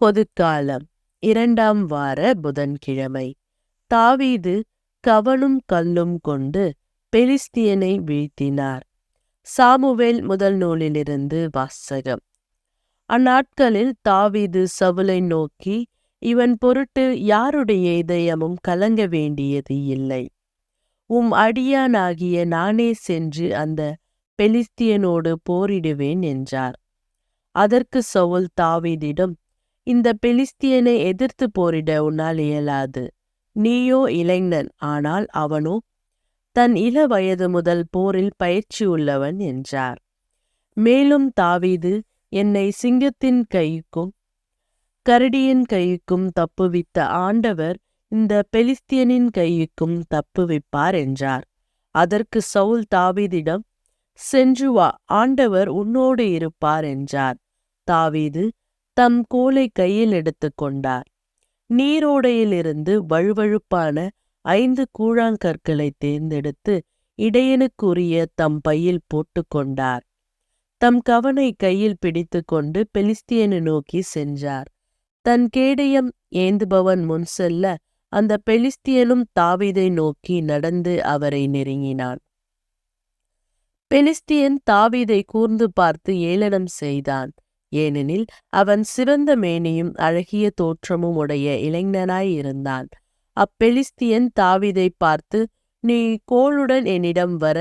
பொதுக்காலம் இரண்டாம் வார புதன்கிழமை. தாவீது கவனும் கல்லும் கொண்டு பெலிஸ்தியனை வீழ்த்தினார். சாமுவேல் முதல் நூலிலிருந்து வாசகம். அந்நாட்களில் தாவீது சவுலை நோக்கி இவன் பொருட்டு யாருடைய இதயமும் கலங்க வேண்டியது இல்லை. உம் அடியானாகிய நானே சென்று அந்த பெலிஸ்தியனோடு போரிடுவேன் என்றார். அதற்கு சவுல் தாவீதிடம் இந்த பெலிஸ்தியனை எதிர்த்து போரிட உன்னால் இயலாது. நீயோ இளைஞன் ஆனால் அவனோ தன் இள வயது முதல் போரில் பயிற்சி உள்ளவன் என்றார். மேலும் தாவீது என்னை சிங்கத்தின் கைக்கும் கரடியின் கைக்கும் தப்புவித்த ஆண்டவர் இந்த பெலிஸ்தியனின் கைக்கும் தப்புவிப்பார் என்றார். அதற்கு சவுல் தாவீதிடம் சென்று வா ஆண்டவர் உன்னோடு இருப்பார் என்றார். தாவீது தம் கோலை கையில் எடுத்துக்கொண்டார் நீரோடையிலிருந்து வழுவழுப்பான ஐந்து கூழாங்கற்களை தேர்ந்தெடுத்து இடையனுக்குரிய தம் பையில் போட்டுக்கொண்டார் தம் கவனை கையில் பிடித்துக்கொண்டு பெலிஸ்தியனை நோக்கி சென்றார். தன் கேடயம் ஏந்துபவன் முன் செல்ல அந்த பெலிஸ்தியனும் தாவீதை நோக்கி நடந்து அவரை நெருங்கினான். பெலிஸ்தியன் தாவீதை கூர்ந்து பார்த்து ஏளனம் செய்தான். ஏனெனில் அவன் சிறந்த மேனியும் அழகிய தோற்றமும் உடைய இளைஞனாய் இருந்தான். அப்பெலிஸ்தியன் தாவிதை பார்த்து நீ கோளுடன் என்னிடம் வர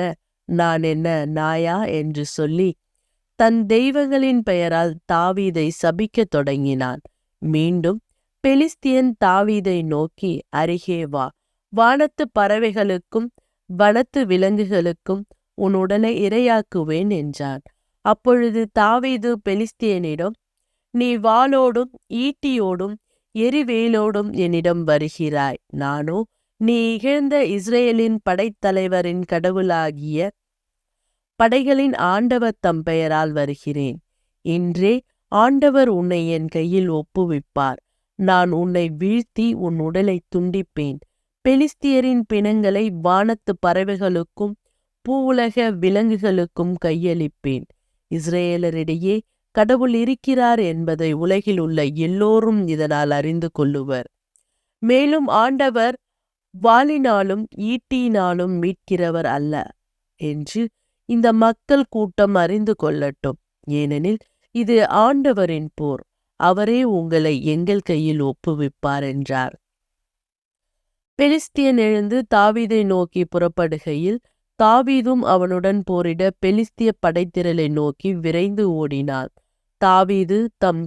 நான் என்ன நாயா? என்று சொல்லி தன் தெய்வங்களின் பெயரால் தாவீதை சபிக்கத் தொடங்கினான். மீண்டும் பெலிஸ்தியன் தாவீதை நோக்கி அருகே வா வானத்து பறவைகளுக்கும் வனத்து விலங்குகளுக்கும் உன் உடலை இரையாக்குவேன் என்றான். அப்பொழுது தாவீது பெலிஸ்தியனிடம் நீ வாளோடும் ஈட்டியோடும் எரிவேலோடும் என்னிடம் வருகிறாய். நானோ நீ இகழ்ந்த இஸ்ரேலின் படைத்தலைவரின் கடவுளாகிய படைகளின் ஆண்டவர் தம் பெயரால் வருகிறேன். இன்றே ஆண்டவர் உன்னை என் கையில் ஒப்புவிப்பார். நான் உன்னை வீழ்த்தி உன் உடலை துண்டிப்பேன். பெலிஸ்தியரின் பிணங்களை வானத்து பறவைகளுக்கும் பூவுலக விலங்குகளுக்கும் கையளிப்பேன். இஸ்ரேலரிடையே கடவுள் இருக்கிறார் என்பதை உலகில் உள்ள எல்லோரும் இதனால் அறிந்து கொள்ளுவர். மேலும் ஆண்டவர் வாளினாலும் ஈட்டியினாலும் மீட்கிறவர் அல்ல என்று இந்த மக்கள் கூட்டம் அறிந்து கொள்ளட்டும். ஏனெனில் இது ஆண்டவரின் போர். அவரே உங்களை எங்கள் கையில் ஒப்புவிப்பார் என்றார். பெலிஸ்தியன் எழுந்து தாவீதை நோக்கி புறப்படுகையில் தாவீதும் அவனுடன் போரிட பெலிஸ்திய படைத்திரளை நோக்கி விரைந்து ஓடினார். தாவீது தம்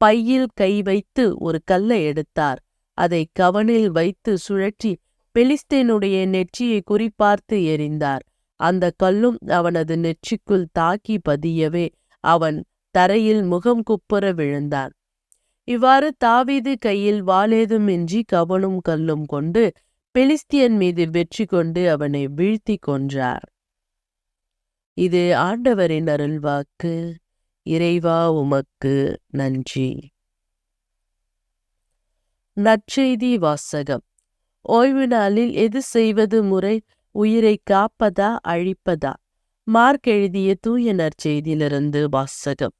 பையில் கை வைத்து ஒரு கல்லை எடுத்தார். அதை கவனில் வைத்து சுழற்றி பெலிஸ்தேனுடைய நெற்றியை குறிப்பார்த்து எறிந்தார். அந்த கல்லும் அவனது நெற்றிக்குள் தாக்கி பதியவே அவன் தரையில் முகம் குப்புற விழுந்தான். இவ்வாறு தாவீது கையில் வாளேதுமின்றி கவனும் கல்லும் கொண்டு பெலிஸ்தியன் மீது வெற்றி கொண்டு அவனை வீழ்த்தி கொன்றார். இது ஆண்டவரின் அருள்வாக்கு. இறைவா உமக்கு நன்றி. நற்செய்தி வாசகம். ஓய்வு நாளில் எது செய்வது முறை? உயிரை காப்பதா அழிப்பதா? மார்க் எழுதிய தூய நற்செய்தியிலிருந்து வாசகம்.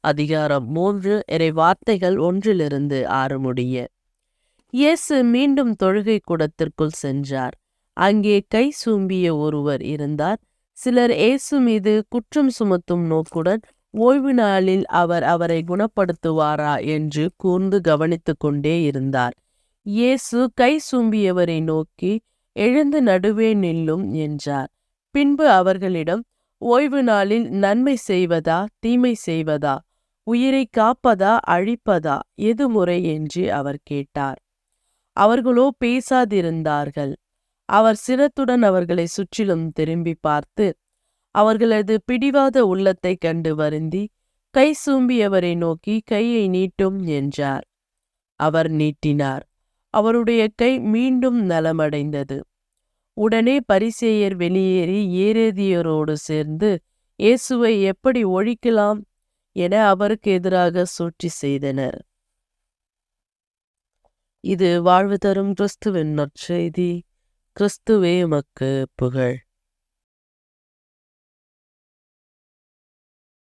அதிகாரம் மூன்று இறை வார்த்தைகள் ஒன்றிலிருந்து ஆறு முடிய. இயேசு மீண்டும் தொழுகை கூடத்திற்குள் சென்றார். அங்கே கை சூம்பிய ஒருவர் இருந்தார். சிலர் இயேசு மீது குற்றம் சுமத்தும் நோக்குடன் ஓய்வு நாளில் அவர் அவரை குணப்படுத்துவாரா? என்று கூர்ந்து கவனித்து கொண்டே இருந்தார். இயேசு கை சூம்பியவரை நோக்கி எழுந்து நடுவே நில்லும் என்றார். பின்பு அவர்களிடம் ஓய்வு நாளில் நன்மை செய்வதா? தீமை செய்வதா? உயிரை காப்பதா? அழிப்பதா? எது முறை? என்று அவர் கேட்டார். அவர்களோ பேசாதிருந்தார்கள். அவர் சிரத்துடன் அவர்களை சுற்றிலும் திரும்பி பார்த்து அவர்களது பிடிவாத உள்ளத்தை கண்டு வருந்தி கை சூம்பியவரை நோக்கி கையை நீட்டும் என்றார். அவர் நீட்டினார். அவருடைய கை மீண்டும் நலமடைந்தது. உடனே பரிசேயர் வெளியேறி ஏரேதியரோடு சேர்ந்து இயேசுவை எப்படி ஒழிக்கலாம்? என அவருக்கு எதிராக சூழ்ச்சி செய்தனர். இது வாழ்வு தரும் கிறிஸ்துவின் நற்செய்தி. கிறிஸ்துவே உமக்கு புகழ்.